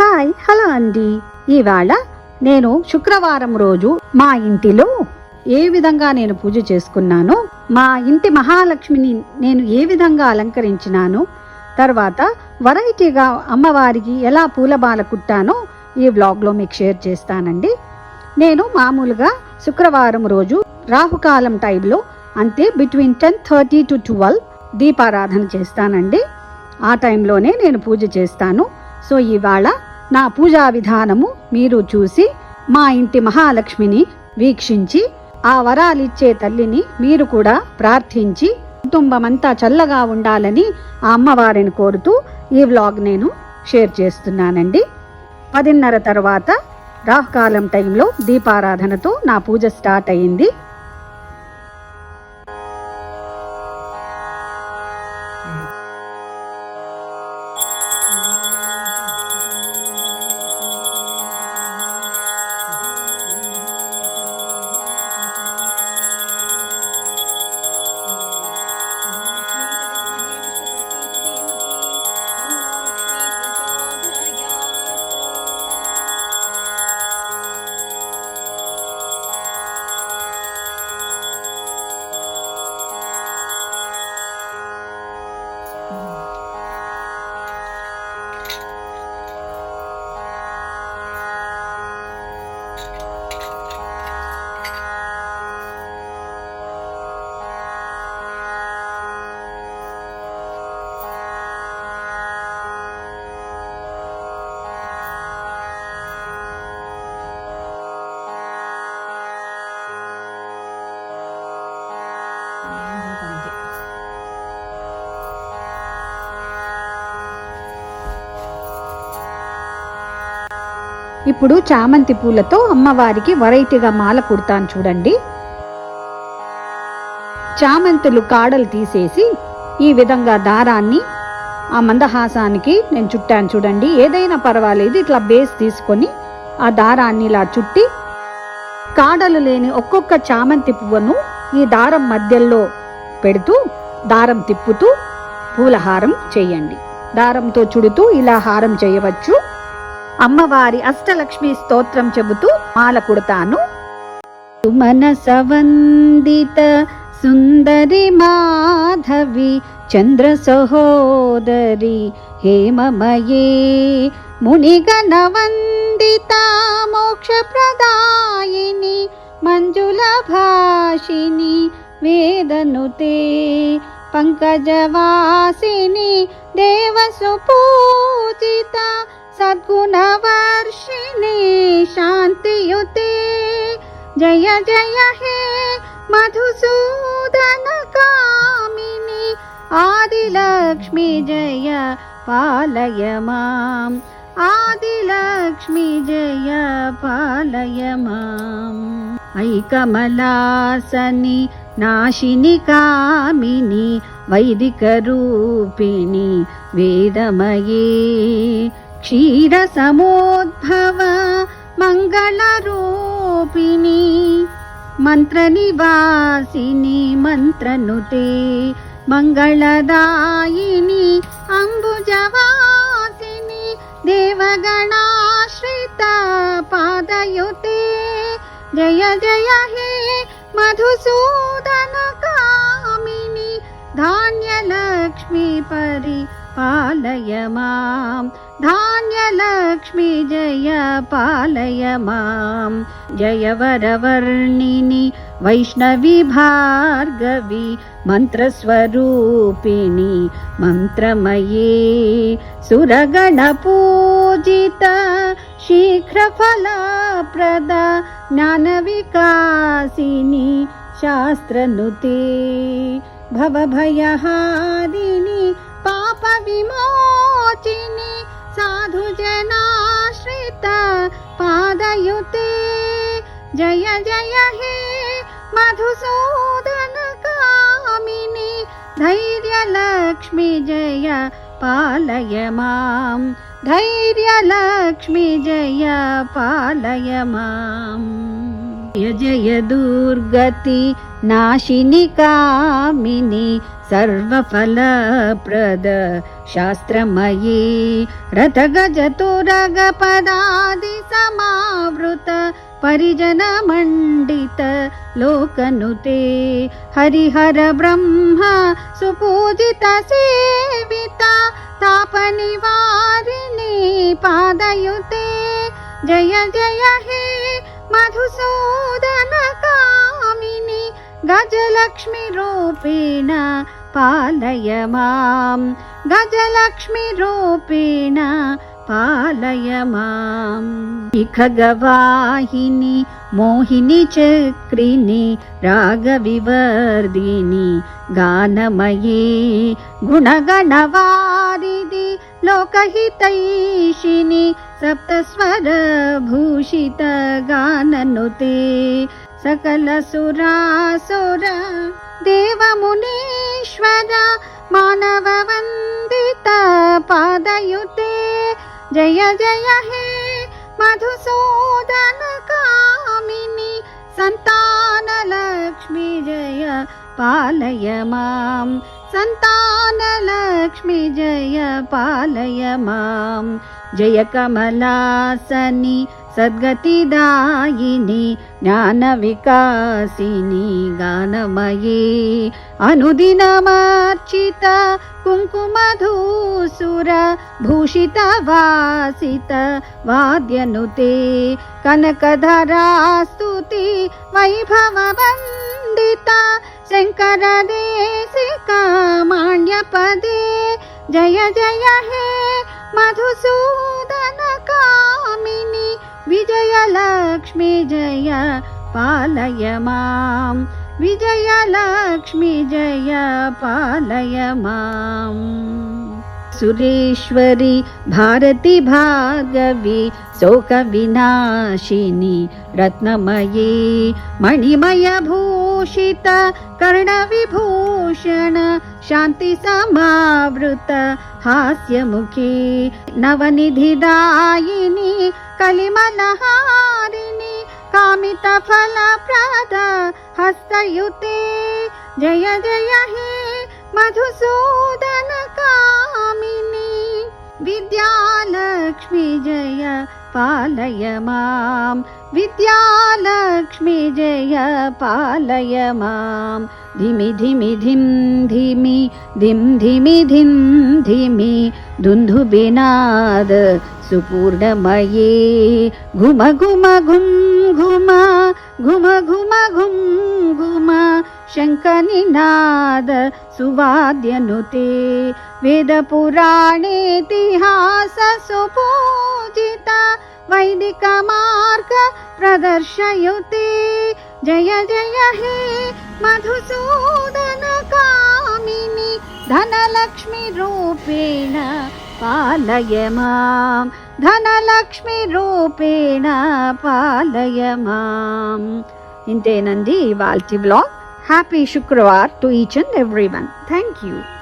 Hi hello అండి. ఇవాళ నేను శుక్రవారం రోజు మా ఇంటిలో ఏ విధంగా నేను పూజ చేసుకున్నానో మా ఇంటి మహాలక్ష్మిని నేను ఏ విధంగా అలంకరించినాను తర్వాత వెరైటీగా అమ్మవారికి ఎలా పూలబాల కుట్టానో ఈ వ్లాగ్లో మీకు షేర్ చేస్తానండి. నేను మామూలుగా శుక్రవారం రోజు రాహుకాలం టైంలో అంతే between ten thirty to twelve దీపారాధన చేస్తానండి. ఆ టైంలోనే నేను పూజ చేస్తాను. సో ఇవాళ నా పూజా విధానము మీరు చూసి మా ఇంటి మహాలక్ష్మిని వీక్షించి ఆ వరాలిచ్చే తల్లిని మీరు కూడా ప్రార్థించి కుటుంబమంతా చల్లగా ఉండాలని ఆ అమ్మవారిని కోరుతూ ఈ వ్లాగ్ నేను షేర్ చేస్తున్నానండి. పదిన్నర తర్వాత రాహుకాలం టైంలో దీపారాధనతో నా పూజ స్టార్ట్ అయింది ఇప్పుడు చామంతి పూలతో అమ్మవారికి వెరైటీగా మాల కుడతాను చూడండి. చామంతులు కాడలు తీసేసి ఈ విధంగా దారాన్ని ఆ మందహాసానికి నేను చుట్టాను చూడండి. ఏదైనా పర్వాలేదు ఇట్లా బేస్ తీసుకొని ఆ దారాన్ని ఇలా చుట్టి కాడలు లేని ఒక్కొక్క చామంతి పువ్వును ఈ దారం మధ్యలో పెడుతూ దారం తిప్పుతూ పూలహారం చేయండి. దారంతో చుడుతూ ఇలా హారం చేయవచ్చు. అమ్మవారి అష్టలక్ష్మి స్తోత్రం చెబుతూ మాల కుడతాను. సుమనసవందిత సుందరి మాధవి చంద్ర సహోదరి హేమమయే. మునిగణవందిత మోక్షప్రదాయిని మంజులభాషిని వేదనుతే పంకజవాసిని దేవసుపూజిత सद्गुणवर्षिणे शान्तियुते। जय जय हे मधुसूदनकामिनि आदिलक्ष्मि जय पालय माम्। आदिलक्ष्मि जय पालय माम्। अयि कमलासनि नाशिनि कामिनि वैदिकरूपिणि वेदमये। क्षीरसमोद्भव मङ्गलरूपिणि मन्त्रनिवासिनि मन्त्रनुते मङ्गलदायिनि अम्बुजवासिनि देवगणाश्रिता पादयुते। जय जय हे मधुसूदनकामिनि धान्यलक्ष्मी परि पालय मां धान्यलक्ष्मि जय पालय मां जय वरवर्णिनि वैष्णविभार्गवि मन्त्रस्वरूपिणि मन्त्रमये। सुरगणपूजित शीघ्रफलाप्रदा ज्ञानविकासिनि शास्त्रनुते। भवभयादिनि पापविमोचिनि साधुजनाश्रित पादयुते। जय जय हे मधुसूदनकामिनि धैर्यलक्ष्मि जय पालय मां धैर्यलक्ष्मि जय पालय माम्। य जय दुर्गति नाशिनि कामिनि सर्वफलप्रद शास्त्रमयी रथगजतुरगपदादिसमावृत परिजनमण्डित लोकनुते हरिहर ब्रह्म सुपूजित सेविता तापनिवारिणी पादयुते। जय जय हे मधुसूदनकामिनि गजलक्ष्मीरूपेण पालय माम्। गजलक्ष्मीरूपेण पालय माम्। खगवाहिनि मोहिनि चक्रिणि रागविवर्धिनि गानमयी गुणगणवारिदि लोकहितैषिणि सप्तस्वरभूषित गाननुते। सकलसुरासुर देवमुनीश्वर मानववन्दित पादयुते। जय जय हे मधुसूदन कामिनि सन्तानलक्ष्मी जय पालय माम्। सन्तानलक्ष्मी जय पालय माम्। जय कमलासनि सद्गतिदायिनि ज्ञानविकासिनि गानमयी कुङ्कुमधूसुर भूषितवासित वाद्यनुते कनकधरास्तुति वैभववन्दिता शङ्करदेशिका माण्यपदे जय जय हे कामिनि विजयलक्ष्मी जय पालय माम् विजयलक्ष्मी जय पालय माम् सुरेश्वरि, भारति भार्गवी शोकविनाशिनि, रत्नमयी, मणिमयभूषित, कर्णविभूषण, शान्तिसमावृत, हास्यमुखी, नवनिधिदायिनि कलिमलहारिणि कामितफलप्रद, हस्तयुते, जय जय हे मधुसूदन। विद्यालक्ष्मी जय पालय माम् विद्यालक्ष्मी जय पालय माम् धिमि धिमि धिं धिमि धिं धिमि धिं धिमि। दुन्दुबिनाद सुपूर्णमये। घुम घुम घुं घुम। घुम घुम घुं घुम शङ्खनिनाद सुवाद्यनुते वेदपुराणेतिहास सुपूजिता वैदिकमार्ग प्रदर्शयुते जय जय हे मधुसूदन कामिनि धनलक्ष्मीरूपेण पालय माम् ధనలక్ష్మిరూపేణ పాలయ మాం ఇంతేనండి ఇవాల్టి blog Happy Shukrawar to each and everyone. Thank you.